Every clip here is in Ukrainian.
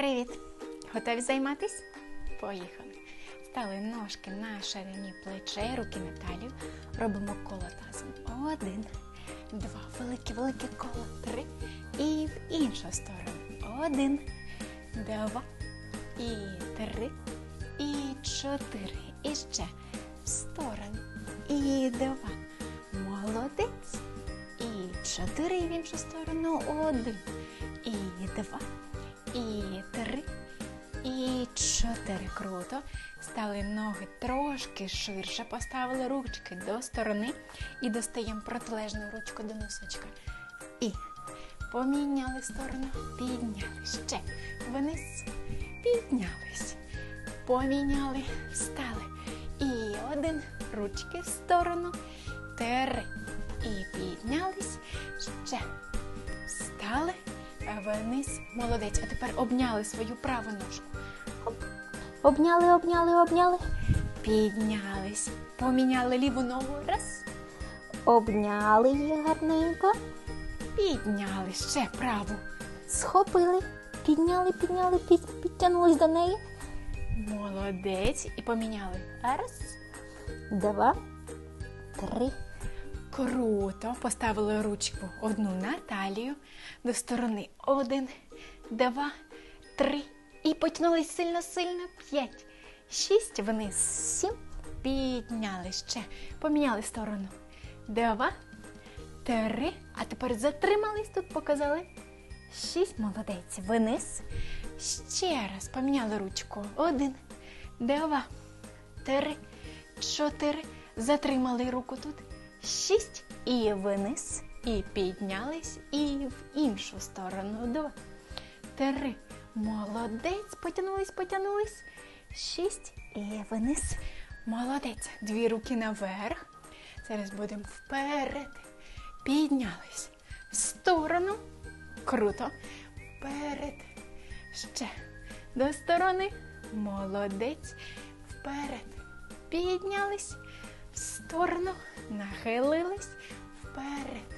Привіт! Готові займатись? Поїхали. Стали ножки на ширині плечей, руки на талію. Робимо коло тазом. Один, два, велике, велике коло. Три. І в іншу сторону. Один, два, і три, і чотири. І ще в сторону. І два. Молодець. І чотири і в іншу сторону. Один. І два. І три. І чотири. Круто. Стали ноги трошки ширше. Поставили ручки до сторони і достаємо протилежну ручку до носочка. І поміняли сторону. Підняли. Ще вниз. Піднялись. Поміняли. Встали. І один. Ручки в сторону. Три. І піднялись. Ще. Вниз. Молодець. А тепер обняли свою праву ножку. Оп. Обняли, обняли, обняли. Піднялись. Поміняли ліву ногу. Раз. Обняли її гарненько, Підняли ще праву. схопили, підняли, підняли, під, підтягнулись до неї. Молодець. І поміняли. Раз. Два, три. Круто. Поставили ручку одну на талію до сторони. Один, два, три. І потягнулись сильно-сильно. П'ять, шість, вниз, сім. Підняли ще. Поміняли сторону. Два, три. А тепер затримались тут, показали. Шість. Молодець. Вниз. Ще раз поміняли ручку. Один, два, три, чотири. Затримали руку тут. Шість. І вниз. І піднялись. І в іншу сторону. Два. Три. Молодець. Потягнулись, потягнулись. Шість. І вниз. Молодець. Дві руки наверх. Зараз будемо вперед. Піднялись. В сторону. Круто. Вперед. Ще. До сторони. Молодець. Вперед. Піднялись. В сторону. Нахилились. Вперед.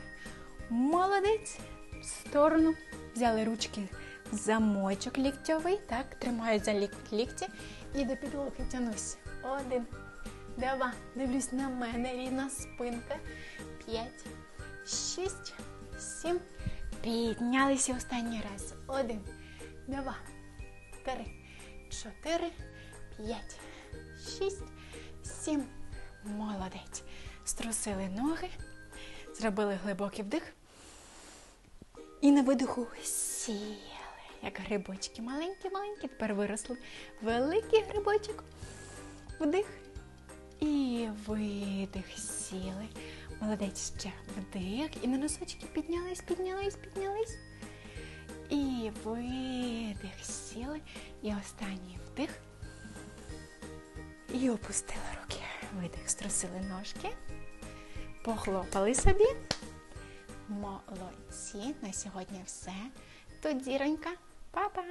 Молодець. В сторону. Взяли ручки замочок ліктьовий. Так, тримаю за лік- лікті. І до підлоги тянусь. Один. Два. Дивлюсь на мене. Рівна спинка. П'ять. Шість. Сім. Піднялися останній раз. Один. Два. Три. Чотири. П'ять. Шість. Сім. Молодець. Струсили ноги. Зробили глибокий вдих. І на видиху сіли. Як грибочки. Маленькі-маленькі. Тепер виросли. Великий грибочок. Вдих. І видих сіли. Молодець ще вдих. І на носочки піднялись, піднялись, піднялись. І видих сіли. І останній вдих. І опустили руки. Видих, струсили ножки. Похлопали собі. Молодці. На сьогодні все. Тут зіронька. Па-па!